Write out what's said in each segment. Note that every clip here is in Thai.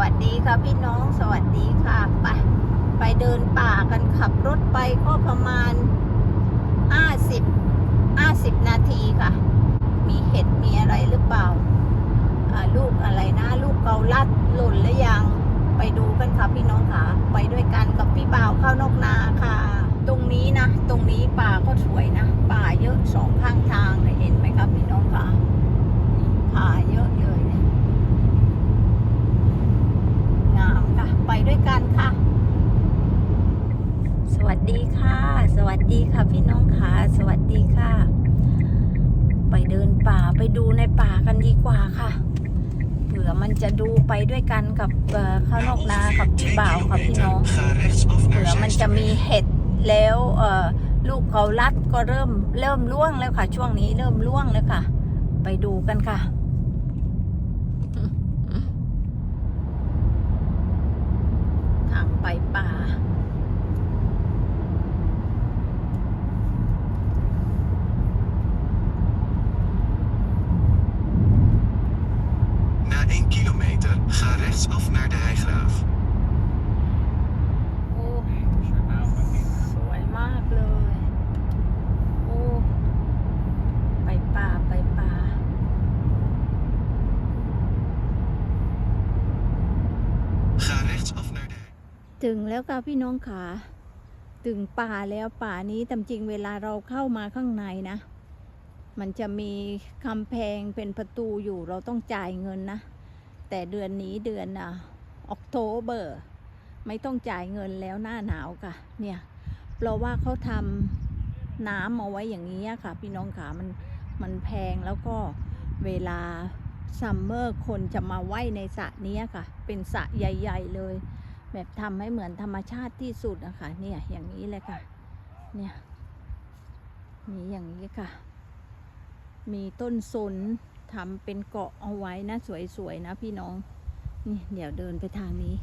วัสดีค่ะพี่น้องสวัสดีค่ะไปไปเดินป่ากันขับรถไปก็ประมาณ 50 50 นาทีค่ะ มีเห็ดมีอะไรหรือเปล่าลูกอะไรนะลูกเกาลัดหล่นหรือยังไปดูกันค่ะพี่น้องค่ะ ไปด้วยกันกับพี่บ่าวเข้านอกนาค่ะ ตรงนี้นะ ตรงนี้ป่าก็สวยนะ ป่าเยอะสองข้างทางเห็นไหมครับพี่น้องค่ะป่าเยอะเลยเนี่ย งามค่ะ ไป ด้วยกันค่ะ สวัสดีค่ะ สวัสดีค่ะพี่น้องค่ะ สวัสดีค่ะ ไปเดินป่าไปดูในป่ากันดีกว่าค่ะ เผื่อมันจะดูไปด้วยกันกับเข้าวนอกนากับพี่บ่าวกับพี่น้อง เผื่อมันจะมีเห็ดแล้วเอลูกเขาลัดก็เริ่มเริ่มร่วงแล้วค่ะ ช่วงนี้เริ่มร่วงแล้วค่ะ ไปดูกันค่ะ ทาง ไปป่า Na 1 kilometer, ga rechtsaf naar de Heigraaf. โอ้สวยมากเลย โอ้ ไปป่าไปป่า Ga rechtsaf naar de ถึงแล้วค่ะพี่น้องขาถึงป่าแล้วป่านี้ตามจริงเวลาเราเข้ามาข้างในนะ มันจะมีกำแพงเป็นประตูอยู่เราต้องจ่ายเงินนะ แต่เดือนนี้เดือนอะออกโทเบอร์ไม่ต้องจ่ายเงินแล้วหน้าหนาวค่ะ เนี่ยเพราะว่าเขาทำน้ำเอาไว้อย่างนี้ค่ะ พี่น้องขามันมันแพงแล้วก็เวลาซัมเมอร์คนจะมาว่ายในสระนี้ค่ะ เป็นสระใหญ่ ๆ เลย แบบทำให้เหมือนธรรมชาติที่สุดนะคะเนี่ยอย่างนี้เลยค่ะ เนี่ยมีอย่างนี้ค่ะ มีต้นสนทำเป็นเกาะเอาไว้นะสวยๆนะพี่น้อง นี่เดี๋ยวเดินไปทางนี้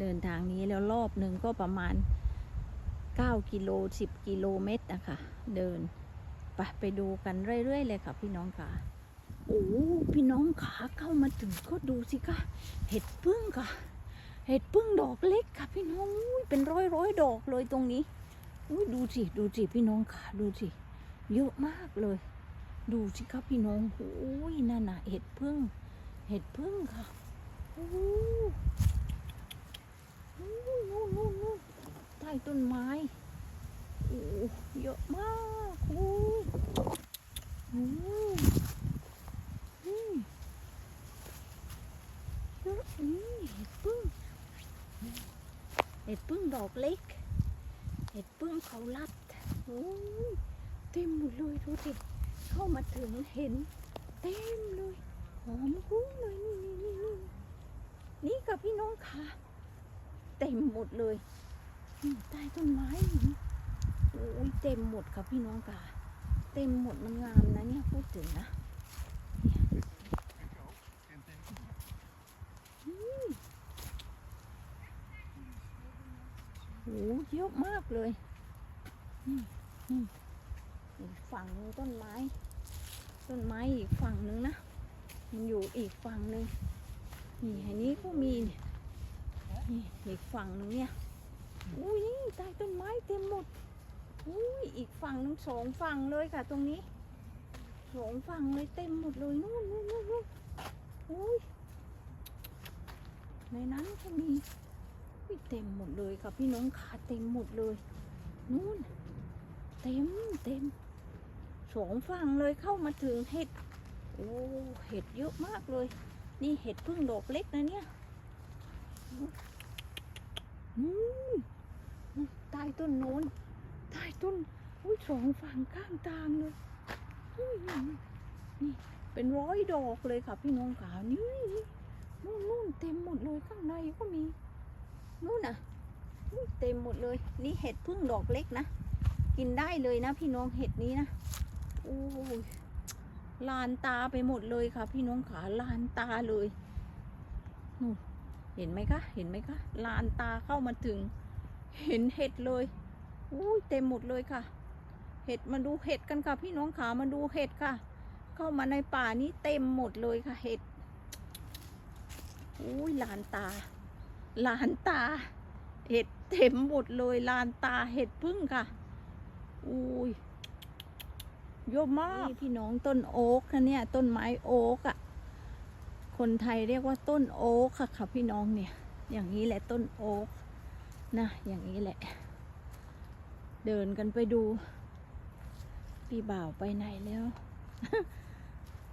เดินทางนี้แล้วรอบหนึ่งก็ประมาณ 9 กิโล 10 กิโลเมตรนะคะเดินไปไปดูกันเรื่อยๆเลยค่ะพี่น้องค่ะโอ้พี่น้องขาเข้ามาถึงก็ดูสิคะเห็ดพึ่งค่ะ เห็ดพึ่งดอกเล็กค่ะพี่น้องอุ้ยเป็นร้อยร้อยดอกเลยตรงนี้อุ้ยดูสิดูสิพี่น้องค่ะดูสิเยอะมากเลย ดูสิครับพี่น้องโอ้ยนั่นน่ะเห็ดพึ่ง เห็ดพึ่งค่ะโอ้โอ้นู่นนู่นนู่นใต้ต้นไม้โอ้เยอะมากโอ้โอ้อืมเยอะนี่เห็ดพึ่ง ห็ดพึ่งดอกเล็ก เห็ดพึ่งเขาลัดโอ้ยเต็มหมดเลยดูสิเข้ามาถึงเห็น เต็มเลยหอมหุ้งเลยนี่นี่นี่นี่นี่กับพี่น้องค่ะ เต็มหมดเลยใต้ต้นไม้นี่โอ้ยเต็มหมดค่ะพี่น้องค่ะ เต็มหมดมันงามนะเนี่ยพูดถึงนะเนี่ยอืม โอ้เยอะมากเลยนี่นี่อีกฝั่งนึงต้นไม้ ต้นไม้อีกฝั่งหนึงนะ มันอยู่อีกฝั่งหนึ่งนี่อันนี้ก็มีนี่อีกฝั่งหนึงเนี่ยอุ้ยใต้ต้นไม้เต็มหมดอุ้ยอีกฝั่งหนึงสองฝั่งเลยค่ะตรงนี้สองฝั่งเลยเต็มหมดเลยนู่นนู่นนู่นอุ้ยในนั้นก็มี เต็มหมดเลยค่ะพี่น้องขาเต็มหมดเลยนู่นเต็มเต็มสองฝั่งเลยเข้ามาถึงเห็ดโอ้เห็ดเยอะมากเลย นี่เห็ดพึ่งดอกเล็กนะเนี่ยอืมใต้ต้นโน้นใต้ต้นอุ้ยสองฝั่งข้างทางเลยนี่เป็นร้อยดอกเลยค่ะพี่น้องขานี่นี่นู่นนู่นเต็มหมดเลยข้างในก็มี นู่นน่ะเต็มหมดเลย นี่เห็ดพึ่งดอกเล็กนะ กินได้เลยนะพี่น้องเห็ดนี้นะโอ้ยลานตาไปหมดเลยค่ะ พี่น้องขาลานตาเลยนู่นเห็นไหมคะ เห็นไหมคะ ลานตาเข้ามาถึง เห็นเห็ดเลยอุ้ยเต็มหมดเลยค่ะ เห็ดมาดูเห็ดกันค่ะ พี่น้องขามาดูเห็ดค่ะ เข้ามาในป่านี้เต็มหมดเลยค่ะ เห็ดอุ้ยลานตา ลานตา เห็ดเต็มหมดเลยลานตาเห็ดพึ่งค่ะ อุ้ยเยอะมากนี่พี่น้องต้นโอ๊กนะเนี่ย ต้นไม้โอ๊กอะ่ะ คนไทยเรียกว่าต้นโอ๊กค่ะค่ะพี่น้องเนี่ย อย่างนี้แหละต้นโอ๊กนะ อย่างนี้แหละ เดินกันไปดู พี่บ่าวไปไหนแล้ว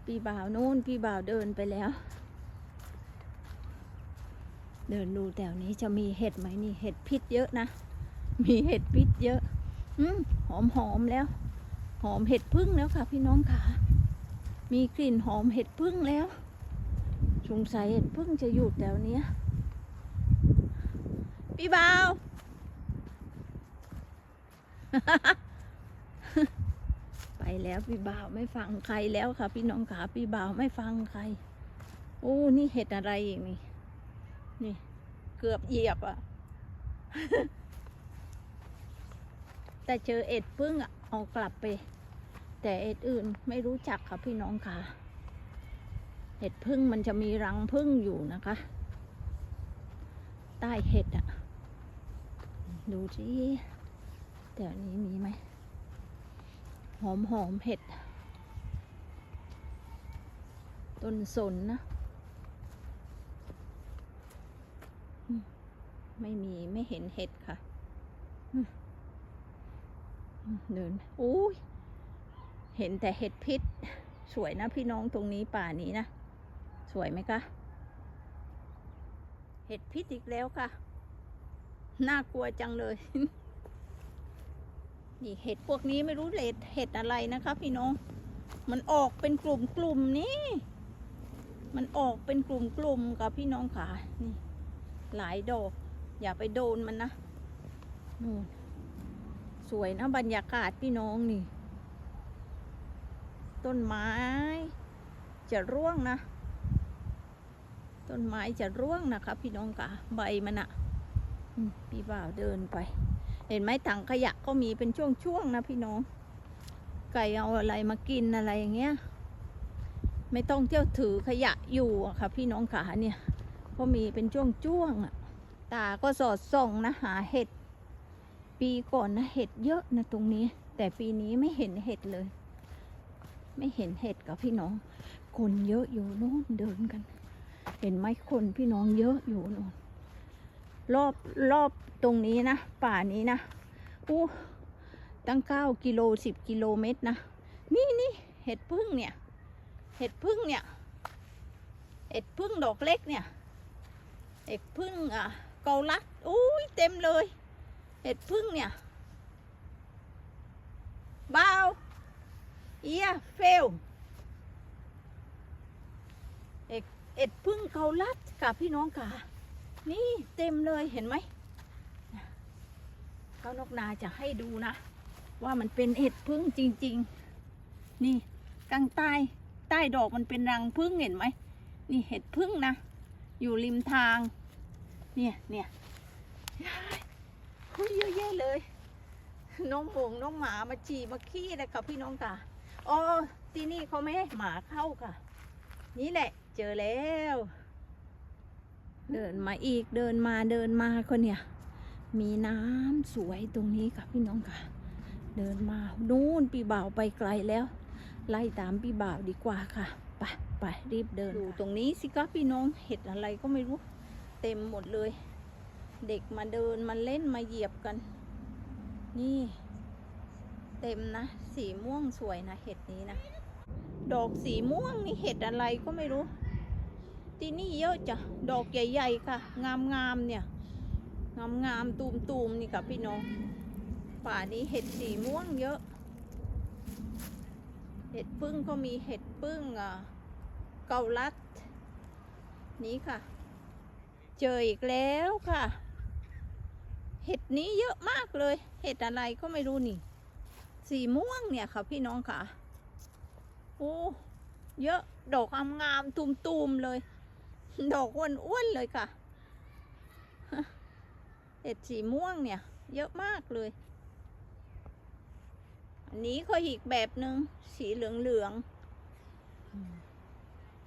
พี่บ่าวนู่นพี่บ่าวเดินไปแล้ว เดินดูแถวนี้จะมีเห็ดไหมนี่เห็ดพิษเยอะนะ มีเห็ดพิษเยอะอืมหอมหอมแล้ว หอมเห็ดพึ่งแล้วค่ะ พี่น้องค่ะ มีกลิ่นหอมเห็ดพึ่งแล้วสงสัยเห็ดพึ่งจะอยู่แถวเนี้ยพี่บ่าวไปแล้วพี่บ่าวไม่ฟังใครแล้วค่ะ พี่น้องขาพี่บ่าวไม่ฟังใคร โอ้ นี่เห็ดอะไรอีกนี่ นี่ เกือบเหยียบอะแต่เจอเอ็ดพึ่งอะเอากลับไป แต่เอ็ดอื่นไม่รู้จักค่ะพี่น้องค่ะ เห็ดพึ่งมันจะมีรังพึ่งอยู่นะคะ ใต้เห็ดอะดูสิแถวนี้มีไหม หอมหอมเห็ด ต้นสนนะอืม ไม่มีไม่เห็นเห็ดค่ะเดินอุ้ยเห็นแต่เห็ดพิษ สวยนะพี่น้องตรงนี้ป่านี้นะ สวยไหมคะเห็ดพิษอีกแล้วค่ะ น่ากลัวจังเลย นี่เห็ดพวกนี้ไม่รู้เลดเห็ดอะไรนะคะพี่น้อง มันออกเป็นกลุ่มกลุ่มๆนี่ มันออกเป็นกลุ่มกลุ่มๆกับพี่น้องขานี่ หลายดอก อย่าไปโดนมันนะนู่นสวยนะบรรยากาศพี่น้องนี่ ต้นไม้ จะร่วงนะ ต้นไม้จะร่วงนะคะพี่น้องค่ะใบมันอะพี่บ่าวเดินไป เห็นไหมถังขยะก็มีเป็นช่วงๆนะพี่น้อง ไก่เอาอะไรมากินอะไรอย่างเงี้ย ไม่ต้องเที่ยวถือขยะอยู่อะค่ะ พี่น้องขาเนี่ย ก็มีเป็นช่วงๆอะ ตาก็สอดส่องนะหาเห็ด ปีก่อนนะเห็ดเยอะนะตรงนี้ แต่ปีนี้ไม่เห็นเห็ดเลย ไม่เห็นเห็ดกับพี่น้อง คนเยอะอยู่โน่นเดินกัน เห็นไหมคนพี่น้องเยอะอยู่โน่นรอบรอบตรงนี้นะ ป่านี้นะอู้ตั้งเก้ากิโลสิบกิโลเมตรนะ นี่นี่เห็ดพึ่งเนี่ย เห็ดพึ่งเนี่ย เห็ดพึ่งดอกเล็กเนี่ย เห็ดพึ่งอะ เกาลัดอุ้ยเต็มเลย เห็ดพึ่งเนี่ยบ้าวเอียเฟลเอ็ดเอ็ดพึ่งเกาลัดกับพี่น้องค่ะ นี่เต็มเลยเห็นไหมเขานกนาจะให้ดูนะ ว่ามันเป็นเห็ดพึ่งจริง ๆ นี่กลางใต้ใต้ดอกมันเป็นรังพึ่งเห็นไหมนี่เห็ดพึ่งนะ อยู่ริมทาง เนี่ยเนี่ยเยเยอะแยะเลย น้องหมงน้องหมามาจีมาขี้เลยค่ะพี่น้องค่ะอ๋อที่นี่เขาไม่ให้หมาเข้าค่ะ นี่แหละ เจอแล้ว เดินมาอีกเดินมาเดินมาคนเนี่ย มีน้ำสวยตรงนี้ค่ะพี่น้องค่ะ เดินมานู่นปีบ่าวไปไกลแล้ว ไล่ตามปีบ่าวดีกว่าค่ะไปไปรีบเดินดูตรงนี้สิคะพี่น้องเห็ดอะไรก็ไม่รู้ เต็มหมดเลย เด็กมาเดินมาเล่นมาเหยียบกัน นี่ เต็มนะ สีม่วงสวยนะเห็ดนี้นะดอกสีม่วงนี่เห็ดอะไรก็ไม่รู้ ที่นี่เยอะจ้ะดอกใหญ่ๆค่ะ งามๆเนี่ย งามๆตูมๆนี่ค่ะพี่น้องป่านี้เห็ดสีม่วงเยอะ เห็ดพึ่งก็มีเห็ดพึ่งอะเกาลัด นี้ค่ะ เจออีกแล้วค่ะ เห็ดนี้เยอะมากเลย เห็ดอะไรก็ไม่รู้นี่ สีม่วงเนี่ยค่ะพี่น้องค่ะ โอ้เยอะดอกงามๆตุมๆเลย ดอกอ้วนๆเลยค่ะ เห็ดสีม่วงเนี่ย เยอะมากเลย อันนี้ก็อีกแบบหนึ่งสีเหลือง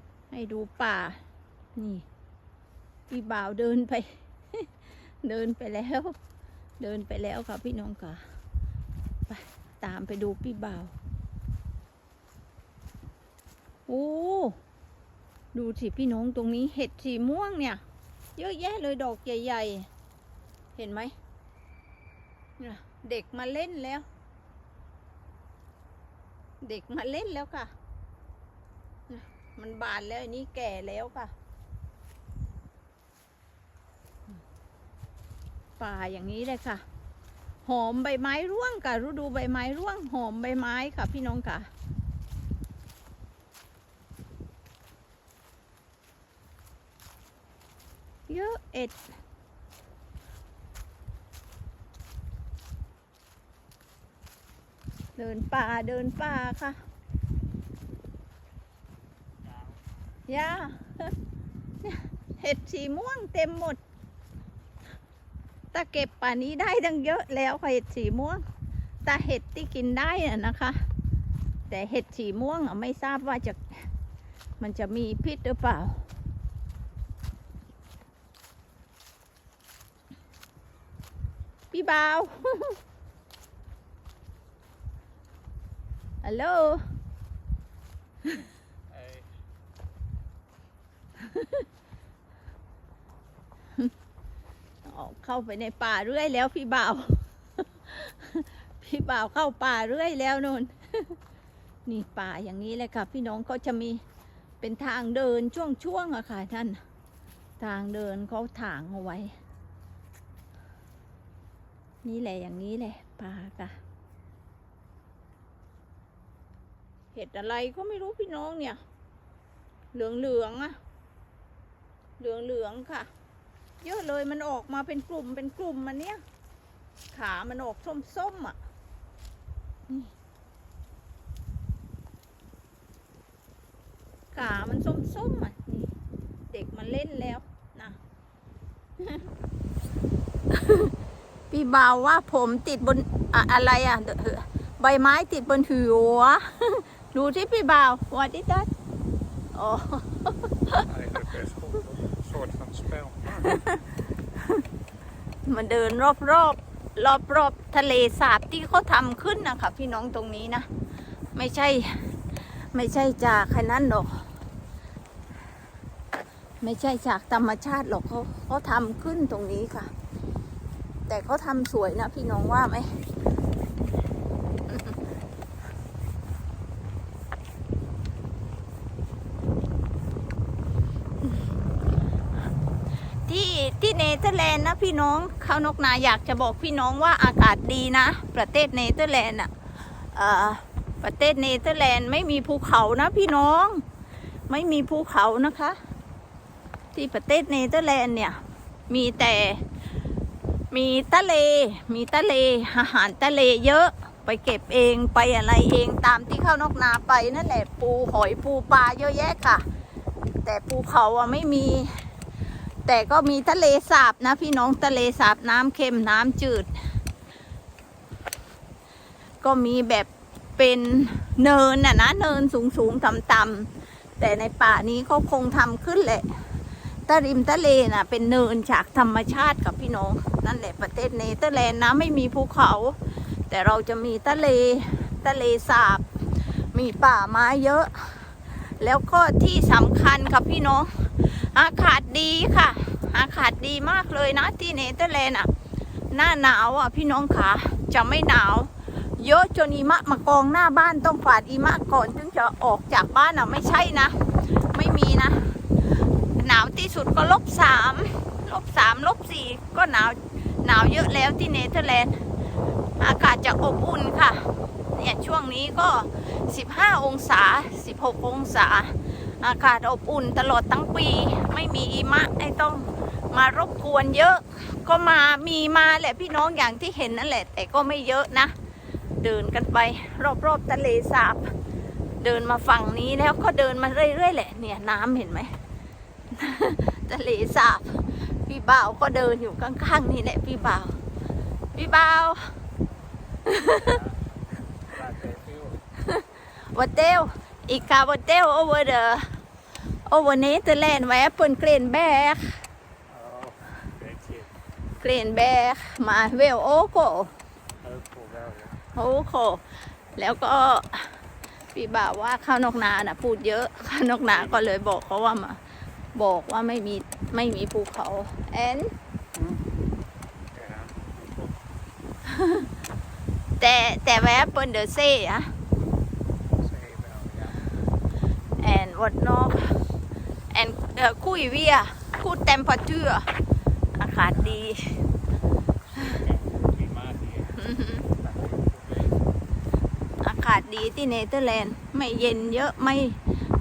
ๆให้ดูป่า นี่ พี่บ่าวเดินไป เดินไปแล้ว เดินไปแล้วค่ะพี่น้องค่ะไปตามไปดูพี่บ่าวโอ้ดูสิพี่น้องตรงนี้เห็ดสีม่วงเนี่ย เยอะแยะเลยดอกใหญ่ ๆ เห็นไหมเด็กมาเล่นแล้ว เด็กมาเล่นแล้วค่ะน่ะมันบานแล้วอันนี้แก่แล้วค่ะ ป่าอย่างนี้เลยค่ะ หอมใบไม้ร่วงค่ะฤดูใบไม้ร่วงหอมใบไม้ค่ะ พี่น้องค่ะ เยอะเอ็ดเดินป่าเดินป่าค่ะยาเนี่ยเห็ดสีม่วงเต็มหมด ถ้าเก็บป่านี้ได้ตั้งเยอะแล้วค่ะเห็ดสีม่วงแต่เห็ดที่กินได้นะนะคะ แต่เห็ดสีม่วงไม่ทราบว่าจะมันจะมีพิษหรือเปล่า พี่บ่าวฮัลโหล ออกเข้าไปในป่าเรื่อยแล้วพี่บ่าว พี่บ่าวเข้าป่าเรื่อยแล้วนนนี่ป่าอย่างนี้เลยค่ะ พี่น้องก็จะมีเป็นทางเดินช่วงๆอะค่ะท่าน ทางเดินเขาถางเอาไว้ นี่แหละอย่างนี้แหละป่าค่ะเห็ดอะไรก็ไม่รู้พี่น้องเนี่ย เหลืองเหลืองๆอะเหลืองเหลืองๆค่ะ เยอะเลยมันออกมาเป็นกลุ่มเป็นกลุ่มมันเนี้ยขามันออกส้มๆอะนี่ขามันส้มๆอะนี่เด็กมันเล่นแล้วนะพี่บ่าวว่าผมติดบนอะอะไรอะเดี๋ยวเถอะใบไม้ติดบนหัว ดูที่พี่บ่าววัดดิดัดอ๋อ soort van spel. มาเดินรอบรอบรอบรอบๆ ทะเลสาบที่เขาทำขึ้นนะคะพี่น้องตรงนี้นะ ไม่ใช่ ไม่ใช่จากแค่นั้นหรอก ไม่ใช่จากธรรมชาติหรอกเขาเขาทำขึ้นตรงนี้ค่ะ แต่เขาทำสวยนะพี่น้องว่าไหม ที่ที่ เนเธอร์แลนด์นะพี่น้องข้าวนกนาอยากจะบอกพี่น้องว่าอากาศดีนะ ประเทศเนเธอร์แลนด์อะประเทศเนเธอร์แลนด์ไม่มีภูเขานะพี่น้อง ไม่มีภูเขานะคะ ที่ประเทศเนเธอร์แลนด์เนี่ยมีแต่มีทะเล มีทะเลอาหารทะเลเยอะไปเก็บเองไปอะไรเองตามที่ข้าวนกนาไปนั่นแหละปูหอยปูปลาเยอะแยะค่ะ แต่ภูเขาอะไม่มี แต่ก็มีทะเลสาบนะพี่น้องทะเลสาบน้ำเค็มน้ำจืด ก็มีแบบเป็นเนินน่ะนะเนินสูงสูงต่ำต่ำๆแต่ในป่านี้เขาคงทำขึ้นแหละตะริมทะเลน่ะ เป็นเนินจากธรรมชาติกับพี่น้อง นั่นแหละประเทศเนเธอร์แลนด์นะไม่มีภูเขา แต่เราจะมีทะเลทะเลสาบ มีป่าไม้เยอะ แล้วก็ที่สำคัญครับพี่น้อง อากาศดีค่ะ อากาศดีมากเลยนะที่เนเธอร์แลนด์อะ หน้าหนาวอะพี่น้องขาจะไม่หนาว เยอะจนอีมะมากองหน้าบ้านต้องฝาดอีมะก่อนถึงจะออกจากบ้านอะไม่ใช่นะ ไม่มีนะ หนาวที่สุดก็ลบสามลบสามลบสี่ก็หนาวหนาวเยอะแล้วที่เนเธอร์แลนด์อากาศจะอบอุ่นค่ะ เนี่ยช่วงนี้ก็ 15 องศา 16 องศา อากาศอบอุ่นตลอดทั้งปี ไม่มีหิมะให้ต้องมารบกวนเยอะ ก็มามีมาแหละพี่น้องอย่างที่เห็นนั่นแหละ แต่ก็ไม่เยอะนะ เดินกันไปรอบๆทะเลสาบ เดินมาฝั่งนี้แล้วก็เดินมาเรื่อยๆแหละ เนี่ยน้ำเห็นไหมทะเลสาบ พี่บ่าวก็เดินอยู่ข้างๆนี่แหละพี่บ่าวพี่บ่าว Wat deel? Ik ga wat deel over de over Nederland, waar Apple Greenberg. เกรนแบกมาเวลโอโก Ook voor wel, ja. โอโหแล้วก็พี่บ่าวว่าข้าวนอกนาน่ะ พูดเยอะข้าวนอกนาก็เลยบอกเขาว่ามาบอกว่าไม่มีไม่มีภูเขาแอนแต่แต่แวะเปินเดอเซ่อะ แอนวดนอกแอนเอ่อคุยเวียคูดเต็มพอเทื่ออากาศดี Klimaat hier. อือหือ Dat is een probleem. อากาศดีที่เนเธอร์แลนด์ไม่เย็นเยอะไม่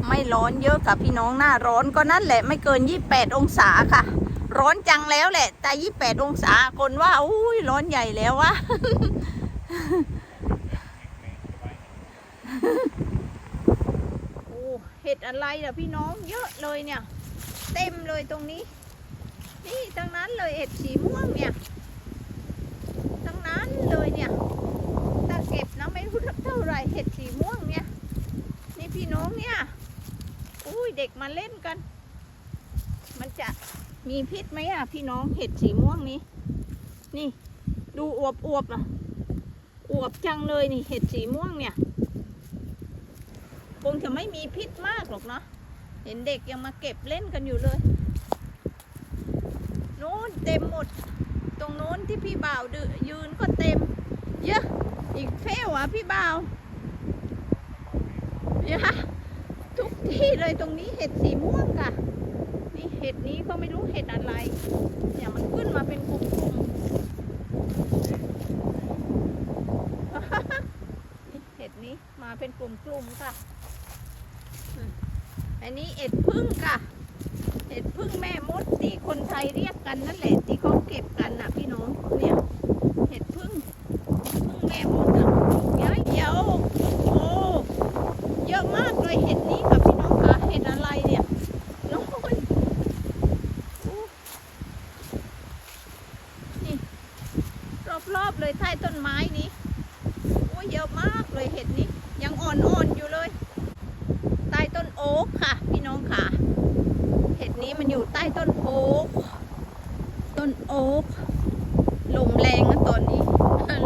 ไม่ร้อนเยอะกับพี่น้องหน้าร้อนก็นั่นแหละไม่เกิน 28 องศาค่ะ ร้อนจังแล้วแหละ แต่ 28 องศาคนว่าอุ้ยร้อนใหญ่แล้ววะ โอ้เห็ด อะไรล่ะพี่น้องเยอะเลยเนี่ย เต็มเลยตรงนี้ นี่ทั้งนั้นเลยเห็ดสีม่วงเนี่ยทั้งนั้นเลยเนี่ยถ้าเก็บนะไม่รู้เท่าไหรเห็ดสีม่วงเนี่ย นี่พี่น้องเนี่ยอุ้ยเด็กมาเล่นกัน มันจะมีพิษไหมอะพี่น้องเห็ดสีม่วงนี้ นี่ ดูอวบอวบอะอวบจังเลยนี่เห็ดสีม่วงเนี่ย คงจะไม่มีพิษมากหรอกเนาะเห็นเด็กยังมาเก็บเล่นกันอยู่เลยโน้นเต็มหมด ตรงโน้นที่พี่บ่าวยืนก็เต็ม เยอะ อีกเฟลอะพี่บ่าวเยอะทุกที่เลยตรงนี้เห็ดสีม่วงค่ะ นี่เห็ดนี้ก็ไม่รู้เห็ดอะไร เนี่ยมันขึ้นมาเป็นกลุ่มๆ เห็ดนี้มาเป็นกลุ่มๆค่ะ อันนี้เอ็ดพึ่งค่ะ เอ็ดพึ่งแม่มดที่คนไทยเรียกกันนั่นแหละที่เขาเก็บกันน่ะพี่น้อง เนี่ย เห็ดพึ่ง พึ่งแม่มดอะเยอะเยอะโอ้เยอะมากเลยเห็ดนี้ค่ะพี่น้องค่ะ เห็ดอะไรเนี่ยโน้นโอ้นี่ รอบๆเลยใต้ต้นไม้นี้โอ้ยเยอะมากเลยเห็ดนี้ ยังอ่อนๆอยู่เลย ใต้ต้นโอ๊กค่ะ พี่น้องค่ะ เห็ดนี้มันอยู่ใต้ต้นโอ๊กต้นโอ๊กลมแรงนะตอนนี้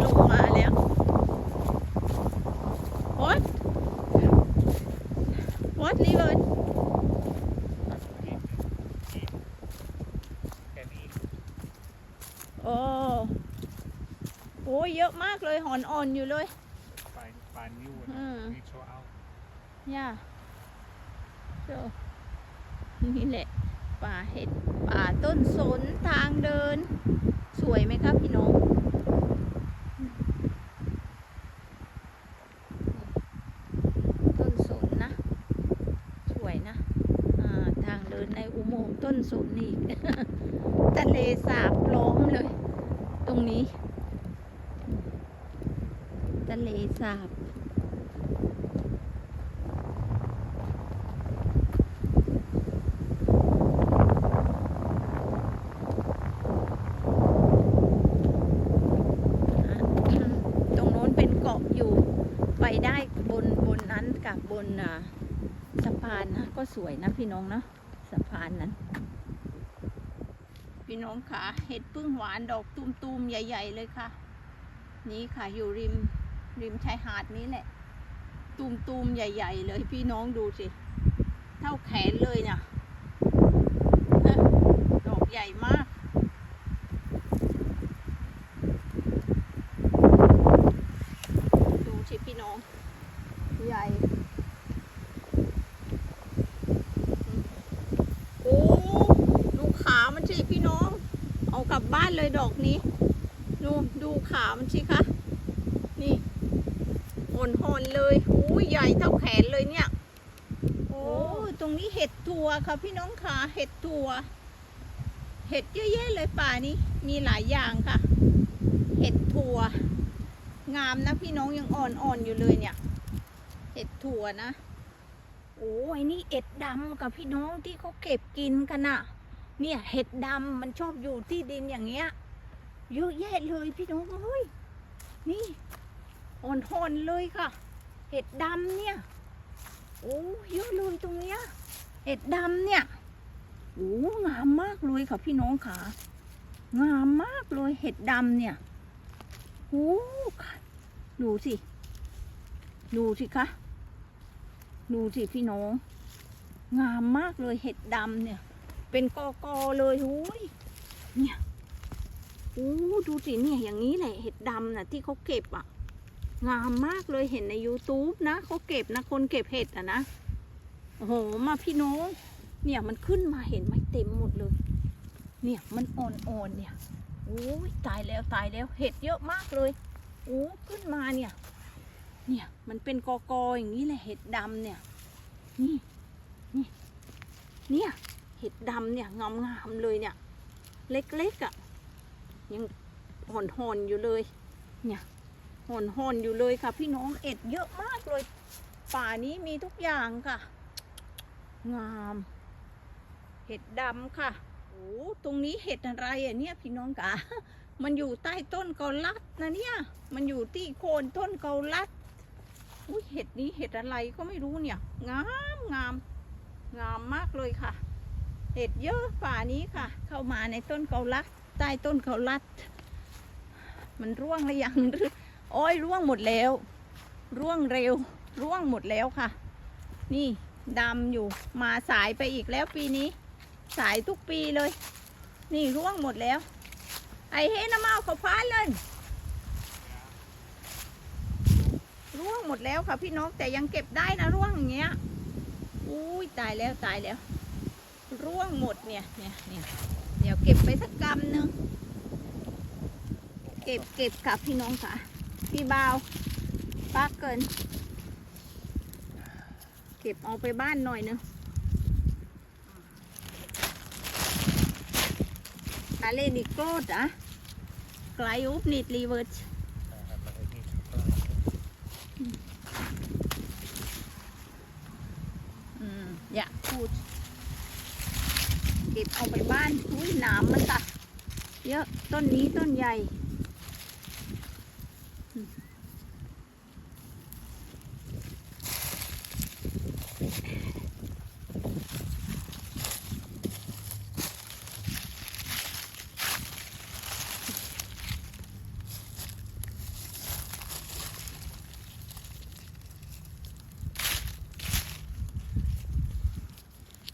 ลมมาแล้ว what what river En hier. โอ้โอ้ยเยอะมากเลยหอ นอ่อนอยู่เลย Paar, paar nieuwe. Hmm. Niet zo oud. ย่าโซนี่แหละ ป่าเห็ด ป่าต้นสนทางเดิน สวยไหมครับพี่น้อง ต้นสนนะ สวยนะอ่าทางเดินในอุโมงค์ต้นสนอีก ทะเลสาบล้อมเลย ตรงนี้ ทะเลสาบ ตรงโน้นเป็นเกาะอยู่ ไปได้บนบนนั้นกับบนสะพานนะ ก็สวยนะพี่น้องเนาะสะพานนั้นพี่น้องค่ะ เห็ดพึ่งหวานดอกตูมๆ ใหญ่ ๆ เลยค่ะ นี่ค่ะอยู่ริม ริมชายหาดนี้แหละ ตูมๆใหญ่ ๆ เลยพี่น้องดูสิ เท่าแขนเลยเนี่ยเอ้อดอกใหญ่มาก ดูสิพี่น้อง ใหญ่ โอ้ ดูขามันสิพี่น้อง เอากลับบ้านเลยดอกนี้ ดูดูขามันสิคะ นี่หอนหอนๆเลยโอ้ยให ญ่เท่าแขนเลยเนี่ย โอ้ตรงนี้เห็ดตัวค่ะพี่น้องขาเห็ดตัวเห็ดเยอะแยะเลยป่านี้มีหลายอย่างค่ะ เห็ดถั่วงามนะพี่น้องยังอ่อนๆอยู่เลยเนี่ย เห็ดถั่วนะโอ้ยนี่เห็ดดำกับพี่น้องที่เขาเก็บกินกันอะเนี่ยเห็ดดำมันชอบอยู่ที่ดินอย่างเงี้ยเยอะแยะเลยพี่น้องเฮ้ยนี่อ่อนๆเลยค่ะ เห็ดดำเนี่ย โอ้เยอะเลยตรงเนี้ย เห็ดดำเนี่ย โอ้งามมากเลยค่ะพี่น้องค่ะ งามมากเลยเห็ดดำเนี่ย โอ้ดูสิ ดูสิคะ ดูสิพี่น้อง งามมากเลยเห็ดดำเนี่ย เป็นกอกอๆเลยโอ้ยเนี่ยโอ้ดูสิเนี่ยอย่างนี้แหละเห็ดดำน่ะที่เขาเก็บอะ งามมากเลยเห็นใน YouTube นะเขาเก็บนะคนเก็บเห็ดอะนะโอ้โหมาพี่น้องเนี่ยมันขึ้นมาเห็นไหมเต็มหมดเลย เนี่ยมันอ่อนๆเนี่ยโอ้ยตายแล้วตายแล้วเห็ดเยอะมากเลยโอ้ขึ้นมาเนี่ย เนี่ยมันเป็นกอกออย่างนี้แหละเห็ดดำเนี่ย นี่นี่เนี่ยเห็ดดำเนี่ยงามๆเลยเนี่ย เล็กๆอะ่ะยังห่อนๆอยู่เลย เนี่ย ห่อนๆอยู่เลยค่ะ พี่น้องเอ็ดเยอะมากเลย ป่านี้มีทุกอย่างค่ะ งาม เห็ดดำค่ะโอ้ตรงนี้เห็ดอะไรอะเนี่ยพี่น้องกะมันอยู่ใต้ต้นเกาลัดนะเนี่ย มันอยู่ที่โคนต้นเกาลัดอุ้ยเห็ดนี้เห็ดอะไรก็ไม่รู้เนี่ย งามงาม งามมากเลยค่ะ เห็ดเยอะป่านี้ค่ะ เข้ามาในต้นเกาลัด ใต้ต้นเกาลัด มันร่วงหรือยังหรือ โอ้ยร่วงหมดแล้ว ร่วงเร็ว ร่วงหมดแล้วค่ะ นี่ดำอยู่มาสายไปอีกแล้วปีนี้ สายทุกปีเลย นี่ร่วงหมดแล้วไอเฮน้ำเมาเขาพานเลยร่วงหมดแล้วค่ะพี่น้องแต่ยังเก็บได้นะร่วงอย่างเงี้ยอุ้ยตายแล้วตายแล้ว ร่วงหมดเนี่ยเนี่ยเนี่ยเดี๋ยวเก็บไปสักกำหนึ่งเก็บเก็บค่ะพี่น้องค่ะ พี่บ่าวปักเกิน เก็บเอาไปบ้านหน่อยหนึง Alleen die kloot, hè? Glij op niet, lieverd. maar ik niet gepraat. อืมอย่าพูดเก็บเอาไปบ้านอุ้ยหนามมันตัดเยอะต้นนี้ต้นใหญ่อืม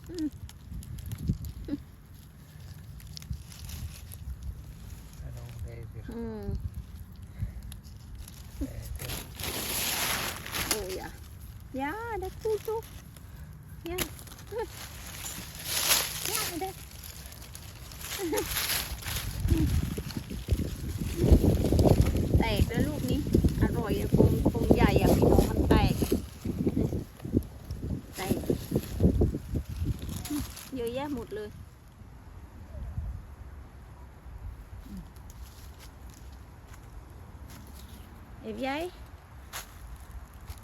อืม En dan even อืม kijken. Oh ja. Ja, dat voelt toch. Ja. Ja, dat. แตกแล้วลูกนี้ อร่อยอะคงคงใหญ่อะพี่น้องมันแตก แตก เยอะแยะ หมดเลย เอ็บยัย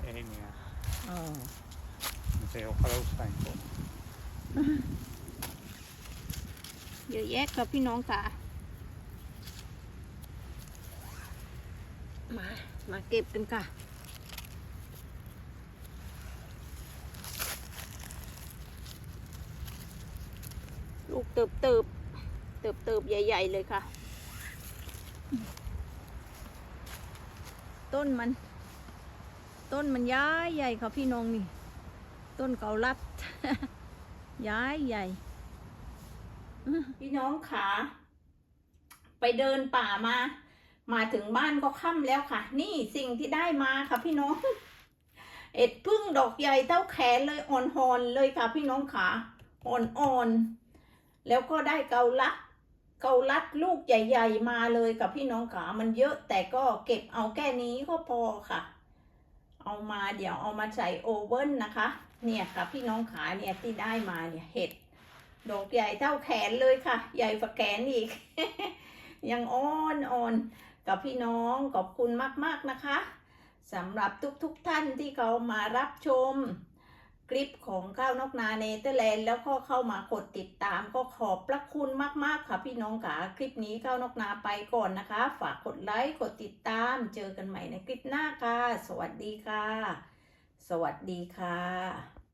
Eén ja. อ๋อ Moet heel groot zijn toch? เยอะแยะครับพี่น้องค่ะ มา มาเก็บกันค่ะ ลูกเติบเติบเติบเติบใหญ่ ๆ เลยค่ะ ต้นมัน ต้นมันย้ายใหญ่ค่ะพี่น้องนี่ ต้นเกาลัด ย้ายใหญ่ พี่น้องขา ไปเดินป่ามา มาถึงบ้านก็ค่ำแล้วค่ะ นี่สิ่งที่ได้มาค่ะพี่น้องเอ็ดพึ่งดอกใหญ่เท่าแขนเลยอ่อนๆเลยค่ะพี่น้องขาอ่อนๆ แล้วก็ได้เกาลัดเกาลัดลูกใหญ่ ๆ มาเลยกับพี่น้องขามันเยอะแต่ก็เก็บเอาแค่นี้ก็พอค่ะ เอามาเดี๋ยวเอามาใส่โอเว่นนะคะ เนี่ยค่ะพี่น้องขาเนี่ยที่ได้มาเนี่ยเห็ดดอกใหญ่เท่าแขนเลยค่ะ ใหญ่กว่าแขนอีก ยังอ่อนอ่อนกับพี่น้องขอบคุณมากๆนะคะสำหรับทุกๆทท่านที่เขามารับชม คลิปของข้าวนกนาเนเธอร์แลนด์แล้วก็เข้ามากดติดตามก็ขอบพระคุณมากๆค่ะพี่น้องค่ะคลิปนี้ข้าวนกนาไปก่อนนะคะ ฝากกดไลค์กดติดตามเจอกันใหม่ในคลิปหน้าค่ะ สวัสดีค่ะ สวัสดีค่ะ